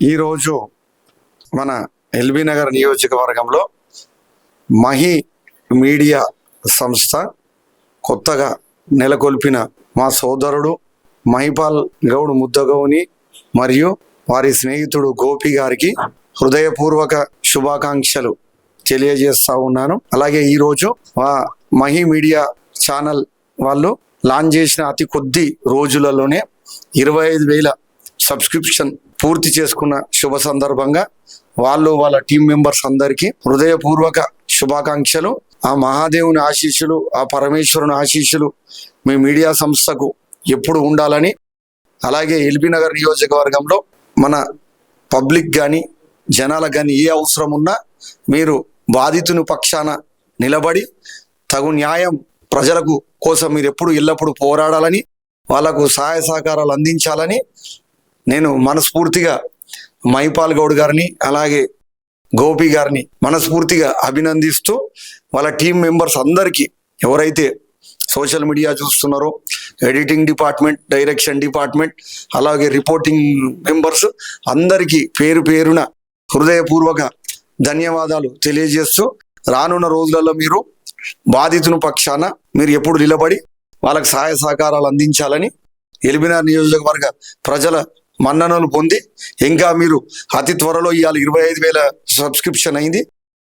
ఈరోజు మన ఎల్బీ నగర్ నియోజకవర్గంలో మహి మీడియా సంస్థ కొత్తగా నెలకొల్పిన మా సోదరుడు మహిపాల్ గౌడ్ ముద్దగౌని మరియు వారి స్నేహితుడు గోపి గారికి హృదయపూర్వక శుభాకాంక్షలు తెలియజేస్తా ఉన్నాను. అలాగే ఈరోజు మా మహి మీడియా ఛానల్ వాళ్ళు లాంచ్ చేసిన అతి కొద్ది రోజులలోనే ఇరవై ఐదు వేల సబ్స్క్రిప్షన్ పూర్తి చేసుకున్న శుభ సందర్భంగా వాళ్ళు వాళ్ళ టీం మెంబర్స్ అందరికీ హృదయపూర్వక శుభాకాంక్షలు. ఆ మహాదేవుని ఆశీస్సులు ఆ పరమేశ్వరుని ఆశీస్సులు మీ మీడియా సంస్థకు ఎప్పుడు ఉండాలని. అలాగే ఎల్బీ నగర్ నియోజకవర్గంలో మన పబ్లిక్ కానీ జనాలకు కానీ ఏ అవసరం ఉన్నా మీరు బాధితుని పక్షాన నిలబడి తగు న్యాయం ప్రజలకు కోసం మీరు ఎప్పుడు ఎల్లప్పుడూ పోరాడాలని వాళ్ళకు సహాయ సహకారాలు అందించాలని నేను మనస్ఫూర్తిగా మైపాల్ గౌడ్ గారిని అలాగే గోపి గారిని మనస్ఫూర్తిగా అభినందిస్తూ వాళ్ళ టీం మెంబర్స్ అందరికీ ఎవరైతే సోషల్ మీడియా చూస్తున్నారో ఎడిటింగ్ డిపార్ట్మెంట్ డైరెక్షన్ డిపార్ట్మెంట్ అలాగే రిపోర్టింగ్ మెంబర్స్ అందరికీ పేరు పేరున హృదయపూర్వక ధన్యవాదాలు తెలియజేస్తూ రానున్న రోజులలో మీరు బాధితుని పక్షాన మీరు ఎప్పుడు నిలబడి వాళ్ళకి సహాయ సహకారాలు అందించాలని ఎలిమినార్ నియోజకవర్గ ప్రజల మన్ననలు పొంది ఇంకా మీరు అతి త్వరలో ఇవాళ ఇరవై ఐదు వేల సబ్స్క్రిప్షన్ అయింది.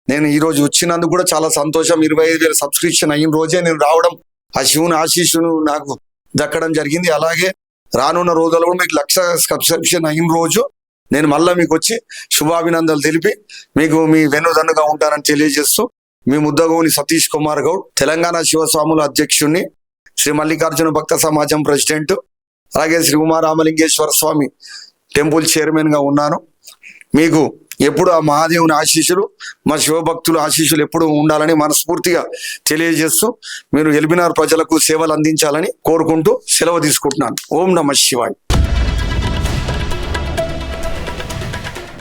నేను ఈ రోజు వచ్చినందుకు కూడా చాలా సంతోషం. ఇరవై ఐదు వేల సబ్స్క్రిప్షన్ అయిన రోజే నేను రావడం ఆ శివుని ఆశీస్సును నాకు దక్కడం జరిగింది. అలాగే రానున్న రోజుల్లో కూడా మీకు లక్ష సబ్స్క్రిప్షన్ అయిన రోజు నేను మళ్ళీ మీకు వచ్చి శుభాభినందనలు తెలిపి మీకు మీ వెన్నుదన్నుగా ఉంటానని తెలియజేస్తూ మీ ముద్దగోని సతీష్ కుమార్ గౌడ్ తెలంగాణ శివస్వాముల అధ్యక్షుణ్ణి శ్రీ మల్లికార్జున భక్త సమాజం ప్రెసిడెంట్ అలాగే శ్రీ ఉమారామలింగేశ్వర స్వామి టెంపుల్ చైర్మన్గా ఉన్నాను. మీకు ఎప్పుడు ఆ మహాదేవుని ఆశీస్సులు మా శివభక్తుల ఆశీస్సులు ఎప్పుడు ఉండాలని మనస్ఫూర్తిగా తెలియజేస్తూ మీరు ఎల్బినార్ ప్రజలకు సేవలు అందించాలని కోరుకుంటూ సెలవు తీసుకుంటున్నాను. ఓం నమ శివాయ్.